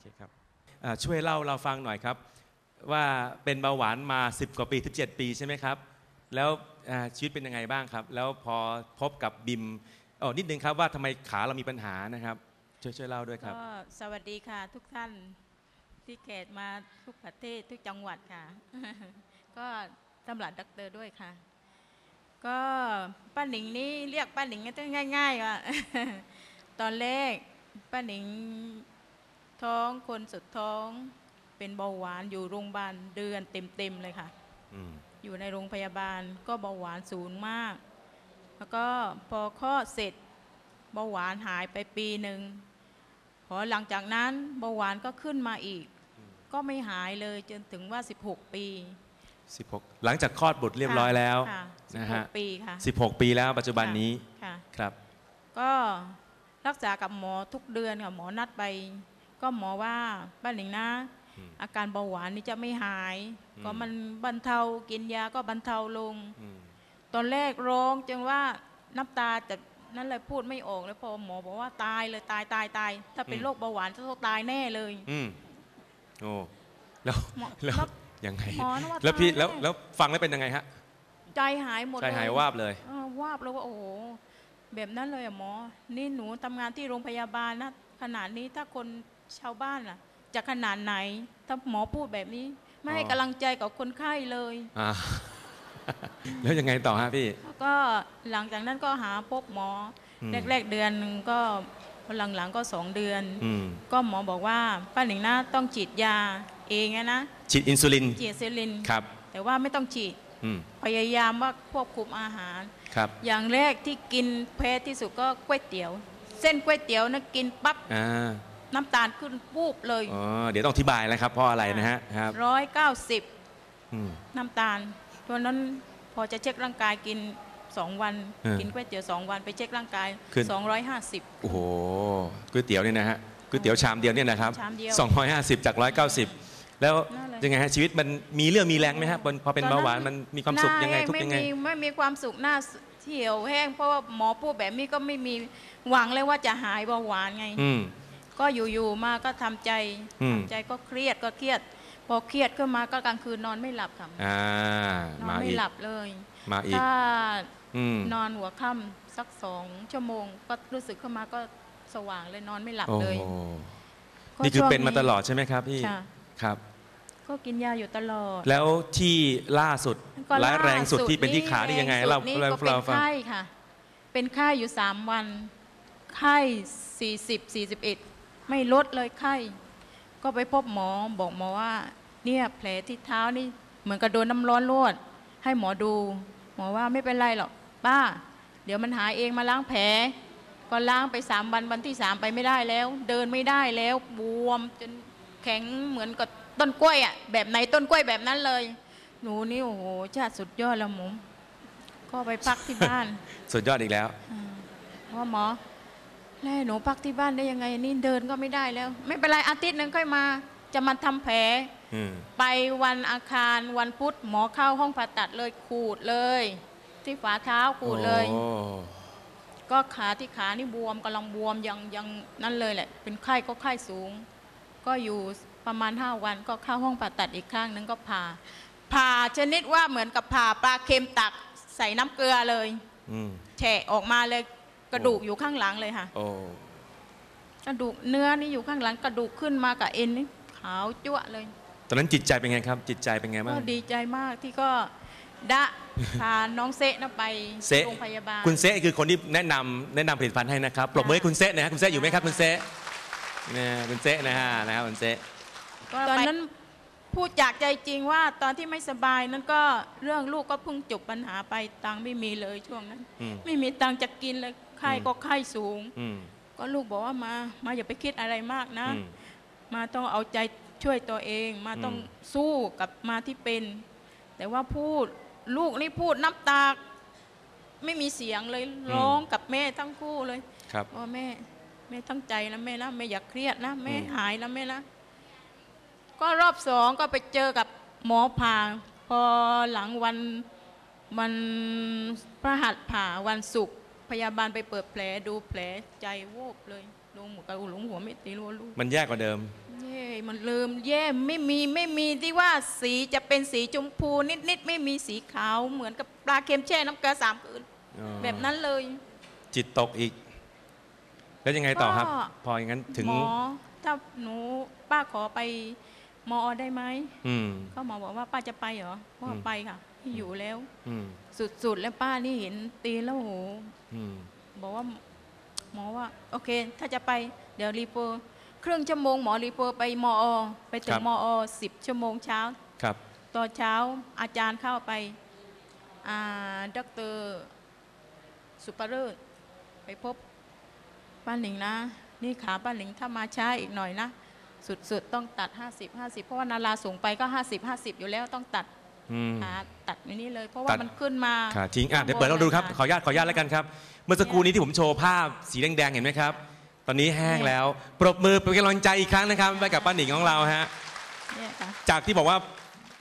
เคครับอ่าช่วยเล่าเราฟังหน่อยครับ ว่าเป็นเบาหวานมา 10 กว่าปี 17 ปีใช่ไหมครับ แล้วอ่าชีวิตเป็นยังไงบ้างครับ แล้วพอพบกับบิมอ๋อนิดนึงครับว่าทำไมขาเรามีปัญหานะครับ ช่วยช่วยเล่าด้วยครับก็สวัสดีค่ะทุกท่านที่เขตมาทุกประเทศทุกจังหวัดค่ะ ก็ตำหลัดด็อกเตอร์ด้วยค่ะ ก็ป้าหนิงนี่เรียกป้าหนิงก็ต้องง่ายๆว่าตอนแรกป้าหนิง ท้องคนสุดท้องเป็นเบาหวานอยู่โรงพยาบาลเดือนเต็มๆเลยค่ะอืมอยู่ในโรงพยาบาลก็เบาหวานสูงมาก แล้วก็พอคลอดเสร็จเบาหวานหายไปปีหนึ่งพอหลังจากนั้นเบาหวานก็ขึ้นมาอีก ก็ไม่หายเลยจนถึงว่า 16 ปี 16 หลังจากคลอดบุตรเรียบร้อยแล้วค่ะนะฮะ16ปีค่ะ16 ปีแล้วปัจจุบันนี้ค่ะครับ ก็รักษากับหมอทุกเดือนค่ะหมอนัดไป ก็หมอว่าป้าหนิงนะอืมอาการเบาหวานนี่จะไม่หายอืมก็มันบรรเทากินยาก็บรรเทาลงอืมตอนแรกร้องจนว่าน้ำตาจะนั่นเลยพูดไม่ออกเลยพอหมอบอกว่าตายเลยตายตายตายถ้าเป็นโรคเบาหวานจะต้องตายแน่เลยอืมโอ้แล้วหมอแล้วแล้วยังไงหมอนึกว่าแล้วพี่ตายแล้วแน่แล้วฟังแล้วเป็นยังไงฮะใจหายหมดใจเลยหายวาบเลยเออวาบแล้วว่าโอ้โหแบบนั้นเลยอะหมอ นี่หนูทำงานที่โรงพยาบาลนะขนาดนี้ถ้าคน ชาวบ้านล่ะ จะขนาดไหน ถ้าหมอพูดแบบนี้ ไม่ให้อ๋อกำลังใจกับคนไข้เลยอ่าแล้วยังไงต่อฮะพี่แล้วก็หลังจากนั้นก็หาพบหมออมแรก ๆ เดือนหนึ่งก็หลังๆก็สองเดือนอืมก็หมอบอกว่าป้าหนิงนะต้องฉีดยาเองอะนะฉีดอินซูลินฉีดซิลินครับ แต่ว่าไม่ต้องฉีดอืมพยายามว่าควบคุมอาหารครับ อย่างแรกที่กินแพ้ที่สุดก็ก๋วยเตี๋ยว เส้นก๋วยเตี๋ยวนะกินปั๊บอ่า น้ำตาลขึ้นปูบเลยอ๋อเดี๋ยวต้องอธิบายนะครับเพราะอะไรนะฮะครับร้อยเก้าสิบอืม น้ำตาลตัวนั้นพอจะเช็คร่างกายกินสองวัน เออกินก๋วยเตี๋ยวสองวันไปเช็คร่างกายขึ้น สองร้อยห้าสิบ โอ้โหก๋วยเตี๋ยวเนี่ยนะฮะก๋วยเตี๋ยวชามเดียวเนี่ยนะครับชามเดียว250จาก190แล้วนั่นเลยยังไงฮะชีวิตมันมีเรื่องมีแรงไหมฮะพอพอเป็นเบาหวานมันมีความสุขยังไงหน้ทุกข์ยังไง ไม่มีไม่มีความสุขหน้าเหี่ยวแห้งเพราะว่าหมอพูดแบบนี้ก็ไม่มีหวังเลยว่าจะหายเบาหวานไง อืม ก็อยู่ๆมาก็ทำใจอืม ทำใจก็เครียดก็เครียด พอเครียดขึ้นมาก็กลางคืนนอนไม่หลับค่ะอ่านอนมาไม่อีก หลับเลย มาอีกถ้าอืม นอนหัวค่ำสักสองชั่วโมง ก็รู้สึกขึ้นมาก็สว่างเลยนอนไม่หลับโอ้เลยโหก็นี่คือช่วงเป็นมาตลอดใช่ไหมครับพี่ ค่ะ ครับ ก็กินยาอยู่ตลอดแล้วที่ล่าสุดก็ร้ายแรงสุดล่ที่เป็นที่ขานี่ยังไงแรงเราสุดนี่เราก็เป็นเราฟังไข้ค่ะ เป็นไข้อยู่สามวัน ไข้สี่สิบสี่สิบเอ็ด ไม่ลดเลยไข้ ก็ไปพบหมอบอกหมอว่า เนี่ยแผลที่เท้านี่เหมือนกับโดนน้ำร้อนลวด ให้หมอดู หมอว่าไม่เป็นไรหรอกป้า เดี๋ยวมันหายเองมาล้างแผล ก็ล้างไปสามวันวันที่สามไปไม่ได้แล้ว เดินไม่ได้แล้วบวมจนแข็งเหมือนกับต้นกล้วยอะแบบไหนต้นกล้วยแบบนั้นเลย หนูนี่โอ้โหชาติสุดยอดแล้วหมอก็ไปพักที่บ้าน สุดยอดอีกแล้วว่าหมอ แล้วให้หนูพักที่บ้านได้ยังไงนี่เดินก็ไม่ได้แล้ว ไม่เป็นไรอาทิตย์หนึ่งค่อยมา จะมาทำแผลอืมไปวันอาคารวันพุธหมอเข้าห้องผ่าตัดเลยขูดเลย ที่ฝ่าเท้าขูดเลยโอ้ก็ขาที่ขานี่บวมกำลังบวมยังยังนั่นเลยแหละ เป็นไข้ก็ไข้สูง ก็อยู่ประมาณ5วันก็เข้าห้องผ่าตัดอีกครั้งหนึงก็ผ่าผ่าชนิดว่าเหมือนกับผ่าปลาเค็มตักใส่น้ำเกลือเลยอืมแฉะออกมาเลย กระดูกอยู่ข้างหลังเลยค่ะโอ้กระดูกเนื้อนี่อยู่ข้างหลัง กระดูกขึ้นมากับเอ็นนี่ขาวจั่วะเลย ตอนนั้นจิตใจเป็นไงครับ จิตใจเป็นไงบ้าก็งดีใจมากที่ก็ดะพาน้องเซะนะไปเซะโรงพยาบาลคุณเซะคือคนที่แนะนำแนะนำผลิตภัณฑ์ให้นะครับปรบมือให้คุณเซะหนะฮะคุณเซะอยู่ไหมครับคุณเซะเนี่ยคุณเซะนะฮะนะครับคุณเซะตอนนั้นพูดจากใจจริงว่าตอนที่ไม่สบายนั้นก็เรื่องลูกก็เพิ่งจบปัญหาไปตังค์ไม่มีเลยช่วงนั้นอืมไม่มีตังค์จะกินเลย ไข้อืมก็ไข้สูงอืมก็ลูกบอกว่ามา มาอย่าไปคิดอะไรมากนะอืมมาต้องเอาใจช่วยตัวเอง มาต้องอืมสู้กับมาที่เป็น แต่ว่าพูดลูกนี่พูดน้ำตา ไม่มีเสียงเลยร้องกับแม่ทั้งคู่เลยครับว่าแม่แม่ตั้งใจนะแม่นะแม่อย่าเครียดนะแม่อืมหายแล้วแม่นะก็รอบสองก็ไปเจอกับหมอผ่าพอหลังวันวันพระหัสผ่าวันศุกร์ พยาบาลไปเปิดแผลดูแผลใจโวบเลยดูหมูกระหลุงหัวไม่ตีรัวลูกมันแย่กว่าเดิมแย่มันลืมแย่ไม่มีไม่มีที่ว่าสีจะเป็นสีชมพูนิดๆไม่มีสีขาวเหมือนกับปลาเค็มแช่น้ำเกลือสามคืนอ๋อแบบนั้นเลย จิตตกอีก แล้วยังไงต่อครับก็พออย่างนั้นถึงหมอถ้าหนูป้าขอไปมอได้ไหมอืมก็หมอบอกว่าป้าจะไปเหรอว่าอืมไปค่ะที่ อยู่แล้ว อืมสุดๆ แล้วป้านี่เห็นตีแล้วโหอืมบอกว่า หมอว่า โอเค ถ้าจะไปเดี๋ยวรีเฟอร์ครึ่งชั่วโมงหมอรีเฟอร์ไปมอ ไปถึครังบมอสิบชั่วโมงเช้า ครับ ตอนเช้าอาจารย์เข้าไปอ่าดรสุปเริศไปพบป้าหนิงนะ นี่ขาป้าหนิงถ้ามาช้าอีกหน่อยนะ สุดๆ ต้องตัด 50 50 เพราะว่านาราสูงไปก็ 50 50 อยู่แล้วต้องตัด อืมขาตัดอย่างนี้เลย เพราะตัว่าดมันขึ้นมาขาทิ้งอะเดี๋ยวเปิดเราดูครับขออนุญาตขออนุญาตแล้วกันครับ เมื่อสักครู่นี้ที่ผมโชว์ภาพสีแดงๆเห็นไหมครับ ตอนนี้แห้งแล้ว ปรบมือเป็นกำลังใจอีกครั้งนะครับไปกับป้าหนิงของเราฮะ เนี่ยค่ะ จากที่บอกว่า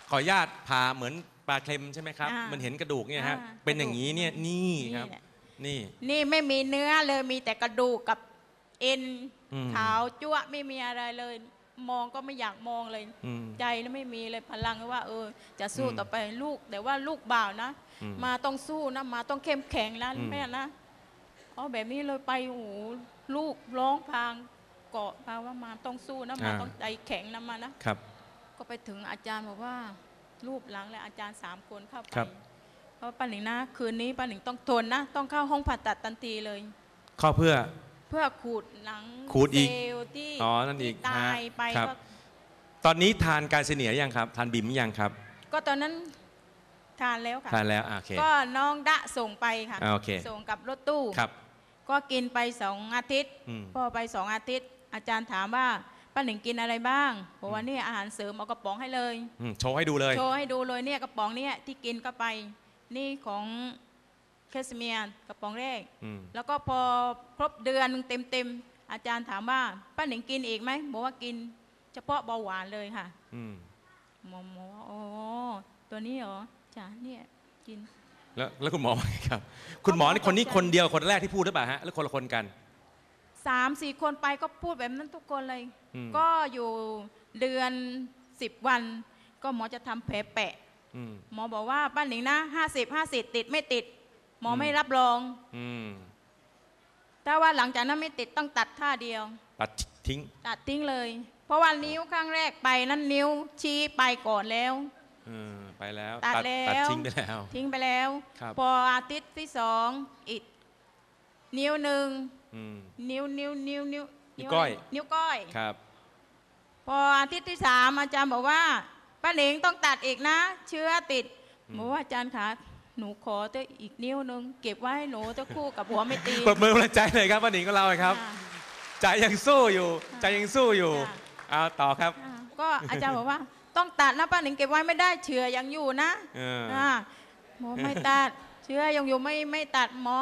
ขออนุญาตผ่าเหมือนปลาเค็มใช่ไหมครับ อ่ามัมันเห็นกระดูกเนี่ยฮะ อ่าเป็นอย่างนี้เนี่ยนี่ครับแหละ นี่ นี่ไม่มีเนื้อเลยมีแต่กระดูกกับเอ็นอืม ขาวจั่วะไม่มีอะไรเลย มองก็ไม่อยากมองเลยอืม ใจนะไม่มีเลยพลังว่า เออ จะสู้อืมต่อไปลูก แต่ว่าลูกบ่าวนะ อืมมาต้องสู้นะ มาต้องเข้มแข็งนะอืม แม่นะเอาแบบนี้เลยไปโอ้โหลูกร้องพางเกาะพาว่ามาต้องสู้นะมาต้องใจแข็งนะมานะ ครับ ก็ไปถึงอาจารย์บอกว่า รูปหลังเลยอาจารย์สามคนเข้าไปครับ เพราะป้าหนิงนะ คืนนี้ป้าหนิงต้องทนนะ ต้องเข้าห้องผ่าตัดทันทีเลยข้อเพื่อ เพื่อขูดหนังขูดอีกเซลล์ที่อ๋อนั่นอีกที่ตายฮะไปครับ ก็ตอนนี้ทานการเสเนียยังครับ ทานบิมยังครับ ก็ตอนนั้นทานแล้วค่ะ ทานแล้วอะโอเค ก็น้องดะส่งไปค่ะ อ่าโอเค ส่งกับรถตู้ ครับ ก็กินไปสองอาทิตย์อืม พอไปสองอาทิตย์ อาจารย์ถามว่าป้าหนิงกินอะไรบ้างบอกว่าเนี่ยอาหารเสริมเอากระป๋องให้เลย อืมโชว์ให้ดูเลย โชว์ให้ดูเลยเนี่ยกระป๋องเนี่ยที่กินเข้าไป นี่ของ แคสเมียร์กระป๋องแรก อืม แล้วก็พอครบเดือนหนึงเต็มๆ อาจารย์ถามว่าป้าหนิงกินอีกไหมบอกว่ากินเฉพาะเบาหวานเลยค่ะ อืม หมอหมอว่าอ๋อตัวนี้เหรอจ้ะเนี่ยกิน แล้วแล้วคุณหมอว่าไงครับ คุณหมอนี่คนนี้คนเดียวคนแรกที่พูดหรือเปล่าฮะหรือคนละคนกัน สามสี่คนไปก็พูดแบบนั้นทุกคนเลย อืม ก็อยู่เดือนสิบวัน ก็หมอจะทำแผลแปะ อืม หมอบอกว่าป้าหนิงนะห้าสิบห้าสิบติดไม่ติด หมออมไม่รับรอง อืมถ้าว่าหลังจากนั้นไม่ติดต้องตัดท่าเดียว ตัดทิ้ง ตัดทิ้งเลย เพราะว่านิ้วข้างแรกไปนั่นนิ้วชี้ไปก่อนแล้วเออไปแล้ว ตัดแล้วตัดทิ้งไปแล้ว ทิ้งไปแล้วครับพออาทิตย์ที่สองอีกนิ้วหนึ่งอืมนิ้วนิ้วนิ้วนิ้วนิ้วก้อย นิ้วก้อยครับ พออาทิตย์ที่สามอาจารย์บอกว่าป้าหนิงต้องตัดอีกนะ เชื้อติดอืมบอกว่าอาจารย์คะ หนูขอตัวอีกนิ้วหนึงเก็บไว้ให้หนูตัวคู่กับหัวไม่ตี ปรบมือพลังใจเลยครับป้าหนิงของเราครับอ่าใจยังสู้อยู่ค่ะใจยังสู้อยู่ค่ะ เอาต่อครับ อ่าก็อาจารย์บอกว่า ต้องตัดนะป้าหนิงเก็บไว้ไม่ได้เชื้อยังอยู่นะเอออ่าหมอไม่ตัด เชื้อยังอยู่ไม่ไม่ตัดหมอ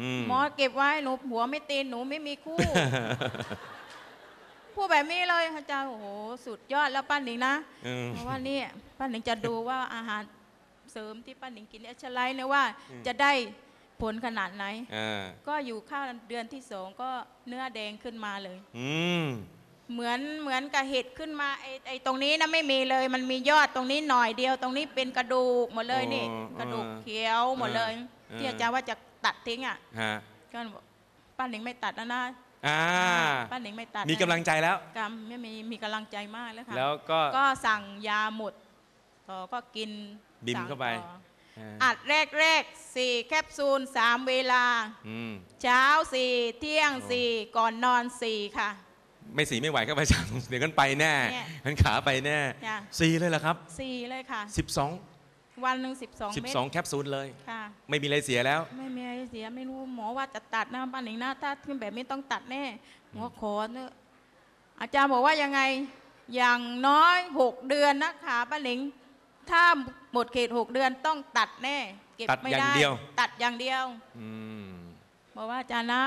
อืมหมอเก็บไว้หนูหัวไม่ตีนหนูไม่มีคู่ พูดแบบนี้เลยอาจารย์โอ้โหสุดยอดแล้วป้าหนิงนะ อืม เพราะว่านี่ป้าหนิงจะดูว่าอาหาร เสริมที่ป้าหนิงกินเอชไลท์เนี่ยว่าอืมจะได้ผลขนาดไหนอ่าก็อยู่ข้าวเดือนที่สองก็เนื้อแดงขึ้นมาเลยอืมเหมือนเหมือนกับเห็ดขึ้นมาไอ้ไอ้ตรงนี้นะไม่มีเลย มันมียอดตรงนี้หน่อยเดียว ตรงนี้เป็นกระดูกหมดเลยนี่ กระดูกเขียวหมดเลย ที่อาจารย์ว่าจะตัดทิ้งอะฮะก็บอกป้าหนิงไม่ตัดแล้วนะอ่าป้าหนิงไม่ตัดมีกำลังใจแล้วกำไม่มีมีกำลังใจมากแล้วค่ะแล้วก็ก็สั่งยาหมดต่อก็กิน บิมสั่งเข้าไปต่ออ่าอัดแรกแรกสี่แคปซูลสามเวลาอืมเช้าสี่เที่ยงโอ้สี่ก่อนนอนสี่ค่ะ ไม่สีไม่ไหวก็ไปสั่งเดี๋ยวกันไปแน่เนี่ยกันขาไปแน่จ้ะสีเลยเหรอครับสี่เลยค่ะ12วันหนึ่งสิบสองเม็ด12แคปซูลเลยค่ะไม่มีอะไรเสียแล้ว ไม่มีอะไรเสียไม่รู้หมอว่าจะตัดนะป้าหนิงนะถ้าขึ้นแบบนี้ต้องตัดแน่หมอขอเนอะอาจารย์บอกว่ายังไงอย่างน้อยหกเดือนนะคะป้าหนิง ถ้าหมดเขตหกเดือนต้องตัดแน่ เก็บตัดไม่อย่างได้เดียว ตัดอย่างเดียวอืมบอกว่าอาจารย์นะ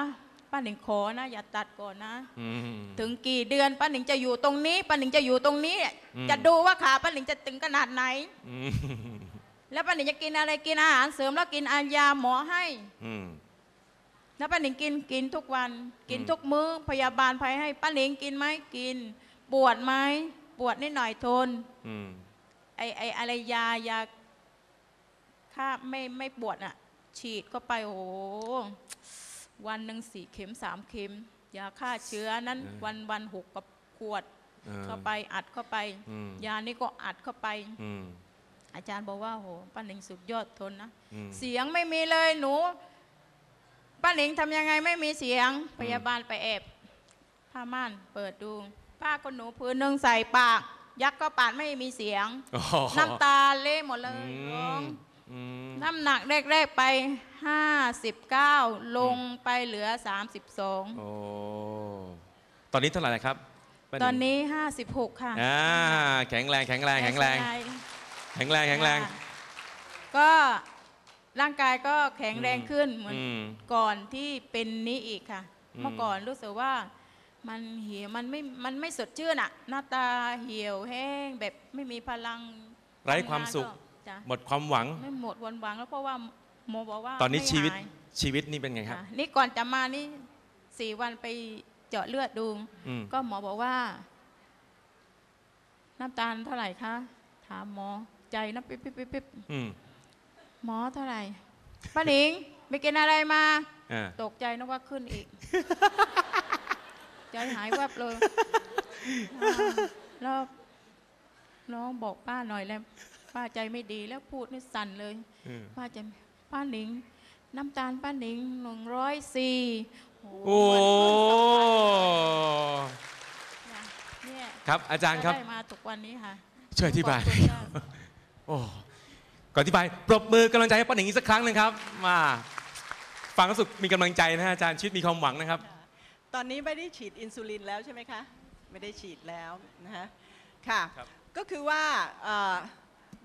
ป้าหนิงขอนะ อย่าตัดก่อนนะ อืม ถึงกี่เดือนป้าหนิงจะอยู่ตรงนี้ป้าหนิงจะอยู่ตรงนี้ อืม จะดูว่าขาป้าหนิงจะถึงขนาดไหน อืมแล้วป้าหนิงจะกินอะไรกินอาหารเสริมแล้วกินอายาหมอให้ อืม แล้วป้าหนิงกินกินทุกวัน กินอืมทุกมื้อพยาบาลภัยให้ป้าหนิงกินไหมกิน ปวดไหมปวดนิดหน่อยทน อืม ไอไออะไรยายาค่าไม่ไม่ปวดอะ ฉีดก็ไปโอ้โหวันหนึ่งสี่เข็มสามเข็ม ยาฆ่าเชื้อนั้นวันวันหกกับขวดเออเข้าไปอัดเข้าไปอืมยานี่ก็อัดเข้าไปอืมอาจารย์บอกว่าโหป้าหนิงสุดยอดทนนะอืมเสียงไม่มีเลยหนูป้าหนิงทำยังไงไม่มีเสียงพยาบาลไปแอบผ้าม่านเปิดดูผ้าขนหนูพื้นหนึ่งใส่ปาก ยักก็ปาดไม่มีเสียงอ๋อน้ำตาเละหมดเลอืยร้องมอืมน้ำหนักแรกๆไป 59 ลงไปเหลือ 32โอ้ตอนนี้เท่าไหร่นะครับป้าหตอนนี้ 56 ค่ะอ่าแข็งแรงแข็งแรงแข็งแรง แข็งแรงแข็งแรงค่ะก็ร่างกายก็แข็งแรงขึ้นเหมือนอืมก่อนที่เป็นนี้อีกค่ะอืมเมื่อก่อนรู้สึกว่า มันเหี่ยวมันไม่มันไม่สดชื่นอะหน้าตาเหี่ยวแห้งแบบไม่มีพลังไร้ความสุขทำงนก็จ้ะหมดความหวัง ไม่หมดวันหวังแล้วเพราะว่าหมอบอกว่าตอนนี้ไม่ชีวิตหาย ชีวิตนี่เป็นไงครับ ค่ะนี่ก่อนจะมานี่สี่วันไปเจาะเลือดดู อืมก็หมอบอกว่า น้ำตาลเท่าไหร่คะ ถามหมอใจนะปิ๊บปิ๊บปิ๊บปิ๊บอืมหมอเท่าไหร่ป้าหนิงไปกินอะไรมา อ่าตกใจนึกว่าขึ้นอีก ใจหายแวบเลยอ่าแล้วน้องบอกป้าหน่อยแล้ว ป้าใจไม่ดีแล้วพูดนี่สั่นเลย อืม ป้าจะป้าหนิง น้ำตาลป้าหนิงหนึ่งร้อยสี่โอ้เนี่ยครับอาจารย์ครับ ได้มาทุกวันนี้ค่ะช่วยอธิบายขอบคุณค่ะ โอ้ก่อนอธิบายปรบมือกำลังใจให้ป้าหนิงอีกสักครั้งหนึงครับ มา ฟังรู้สึกมีกำลังใจนะฮะอาจารย์ชีวิตมีความหวังนะครับ ตอนนี้ไม่ได้ฉีดอินซูลินแล้วใช่ไหมคะ ไม่ได้ฉีดแล้วนะฮะค่ะ ครับ ก็คือว่าเอ่อ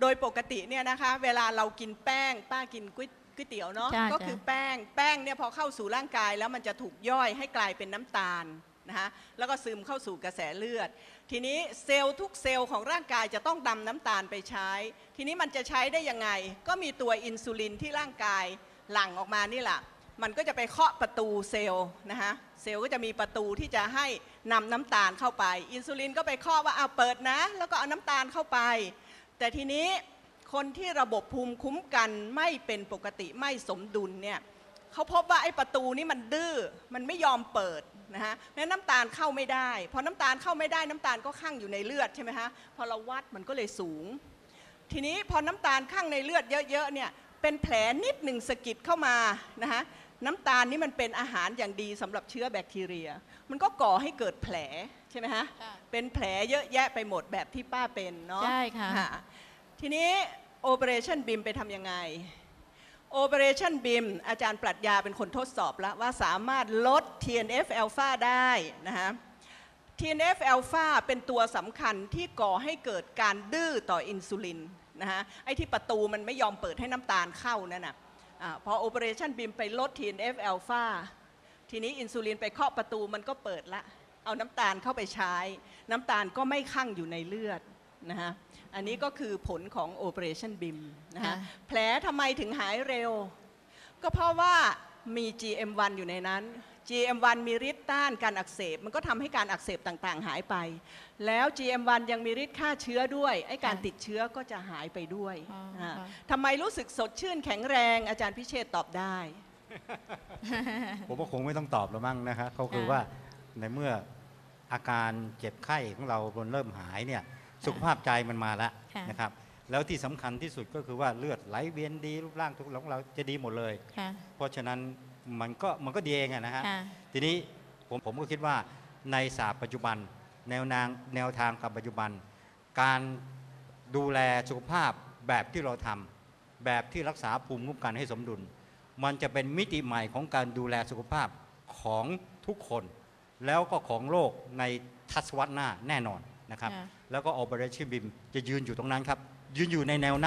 โดยปกติเนี่ยนะคะ เวลาเรากินแป้ง ป้ากินก๋วยก๋วยเตี๋ยวเนาะจ้ะก็จ้ะคือแป้ง แป้งเนี่ยพอเข้าสู่ร่างกายแล้วมันจะถูกย่อยให้กลายเป็นน้ำตาลนะคะแล้วก็ซึมเข้าสู่กระแสเลือด ทีนี้เซลล์ทุกเซลล์ของร่างกายจะต้องนำน้ำตาลไปใช้ ทีนี้มันจะใช้ได้ยังไง ก็มีตัวอินซูลินที่ร่างกายหลั่งออกมานี่แหละ มันก็จะไปเคาะประตูเซลล์นะคะเซลล์ก็จะมีประตูที่จะให้นำน้ำตาลเข้าไป อินซูลินก็ไปเคาะว่าเอาเปิดนะ แล้วก็เอาน้ำตาลเข้าไป แต่ทีนี้คนที่ระบบภูมิคุ้มกันไม่เป็นปกติไม่สมดุลเนี่ยเขาพบว่าไอ้ประตูนี้มันดื้อมันไม่ยอมเปิดนะฮะเพราะฉะนั้นน้ำตาลเข้าไม่ได้พอน้ำตาลเข้าไม่ได้น้ำตาลก็ข้างอยู่ในเลือดใช่ไหมฮะพอเราวัดมันก็เลยสูง ทีนี้พอน้ำตาลข้างในเลือดเยอะๆเนี่ยเป็นแผลนิดหนึ่งสะกิดเข้ามานะฮะ น้ำตาลนี่มันเป็นอาหารอย่างดีสำหรับเชื้อแบคทีเรีย มันก็ก่อให้เกิดแผลใช่ไหมฮะค่ะ เป็นแผลเยอะแยะไปหมดแบบที่ป้าเป็นเนาะใช่ค่ะ ทีนี้โอเปอเรชั่นบิมไปทำยังไงโอเปอเรชั่นบิมอาจารย์ปรัชญาเป็นคนทดสอบแล้วว่าสามารถลด TNF อ l p h a ได้นะฮะ TNF อ l p h a เป็นตัวสำคัญที่ก่อให้เกิดการดื้อต่ออินซูลินนะฮะไอ้ที่ประตูมันไม่ยอมเปิดให้น้ำตาลเข้านั่นน่ะ อาพอ Operation BIM ไปลด TNF อ l p h a ทีนี้อินซูลินไปเคาะประตูมันก็เปิดละ เอาน้ำตาลเข้าไปใช้ น้ำตาลก็ไม่คั่งอยู่ในเลือดนะฮะอันนี้ก็คือผลของ Operation BIM นะฮะค่ะแผลทำไมถึงหายเร็ว ก็เพราะว่า มี GM1 อยู่ในนั้น GM1 มีฤทธิ์ต้านการอักเสบ มันก็ทำให้การอักเสบต่างๆ หายไป แล้ว GM1 ยังมีฤทธิ์ฆ่าเชื้อด้วย ไอ้การค่ะติดเชื้อก็จะหายไปด้วยอ๋ออ่าค่ะทำไมรู้สึกสดชื่นแข็งแรงอาจารย์พิเชษฐ์ตอบได้ ผมว่าคงไม่ต้องตอบแล้วมั้งนะครับก็คือว่าในเมื่ออาการเจ็บไข้ของเราเริ่มหายเนี่ยสุขภาพใจมันมาแล้วค่ะนะครับ แล้วที่สำคัญที่สุดก็คือว่าเลือดไหลเวียนดีรูปร่างทุกอย่างของเราจะดีหมดเลยค่ะเพราะฉะนั้นมันก็มันก็ดีเองอะนะฮะค่ะทีนี้ผมผมก็คิดว่าในศาสตร์ปัจจุบัน แนวนางแนวทางกับปัจจุบัน การดูแลสุขภาพแบบที่เราทำแบบที่รักษาภูมิคุ้มกันให้สมดุล มันจะเป็นมิติใหม่ของการดูแลสุขภาพของทุกคน แล้วก็ของโลกในทศวรรษหน้าแน่นอนนะครับค่ะแล้วก็ Operation BIM จะยืนอยู่ตรงนั้นครับ ยืนอยู่ในแนวหน้า